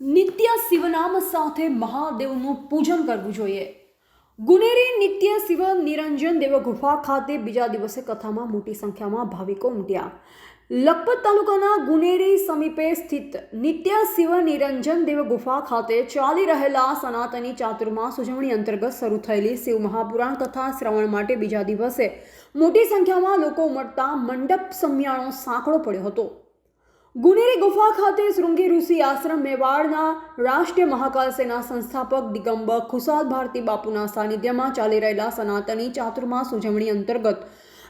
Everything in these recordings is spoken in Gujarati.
નિત્ય શિવનામ સાથે મહાદેવનું પૂજન કરવું જોઈએ. ગુનેરી નિત્ય શિવ નિરંજન દેવ ગુફા ખાતે બીજા દિવસે કથામાં મોટી સંખ્યામાં ભાવિકો ઉમટ્યા. લખપત તાલુકાના ગુનેરી સમીપે સ્થિત નિત્ય શિવ નિરંજન દેવ ગુફા ખાતે ચાલી રહેલા સનાતની ચાતુર્માસ ઉજવણી અંતર્ગત શરૂ થયેલી શિવ મહાપુરાણ કથા શ્રવણ માટે બીજા દિવસે મોટી સંખ્યામાં લોકો ઉમટતા મંડપ સમિયાણો સાંકળો પડ્યો હતો. ગુનેરી ગુફા ખાતે શૃંગી ઋષિ આશ્રમ મેવાડના રાષ્ટ્રીય મહાકાલ સેના સંસ્થાપક દિગંબર ખુશાલ ભારતી બાપુના સાનિધ્યમાં ચાલી રહેલા સનાતની ચાતુર્માસ ઉજવણી અંતર્ગત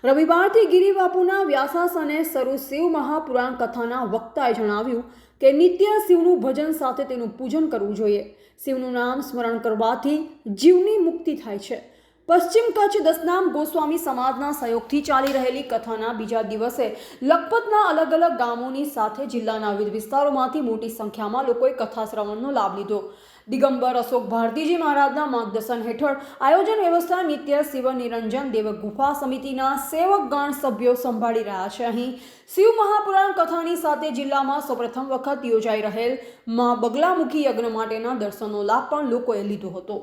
રવિવારથી ગિરી બાપુના વ્યાસાસને શરૂ શિવ મહાપુરાણ કથાના વક્તાએ જણાવ્યું કે નિત્ય શિવનું ભજન સાથે તેનું પૂજન કરવું જોઈએ. શિવનું નામ સ્મરણ કરવાથી જીવની મુક્તિ થાય છે. પશ્ચિમ કચ્છ દસનામ ગોસ્વામી સમાજના સહયોગથી ચાલી રહેલી કથાના બીજા દિવસે લખપતના અલગ અલગ ગામોની સાથે જિલ્લાના વિવિધ વિસ્તારોમાંથી મોટી સંખ્યામાં લોકોએ કથા શ્રવણનો લાભ લીધો. દિગંબર અશોક ભારતીજી મહારાજના માર્ગદર્શન હેઠળ આયોજન વ્યવસ્થા નિત્ય શિવ નિરંજન દેવ ગુફા સમિતિના સેવકગણ સભ્યો સંભાળી રહ્યા છે. અહીં શિવ મહાપુરાણ કથાની સાથે જિલ્લામાં સૌપ્રથમ વખત યોજાઈ રહેલ મા બગલામુખી યજ્ઞ માટેના દર્શનનો લાભ પણ લોકોએ લીધો હતો.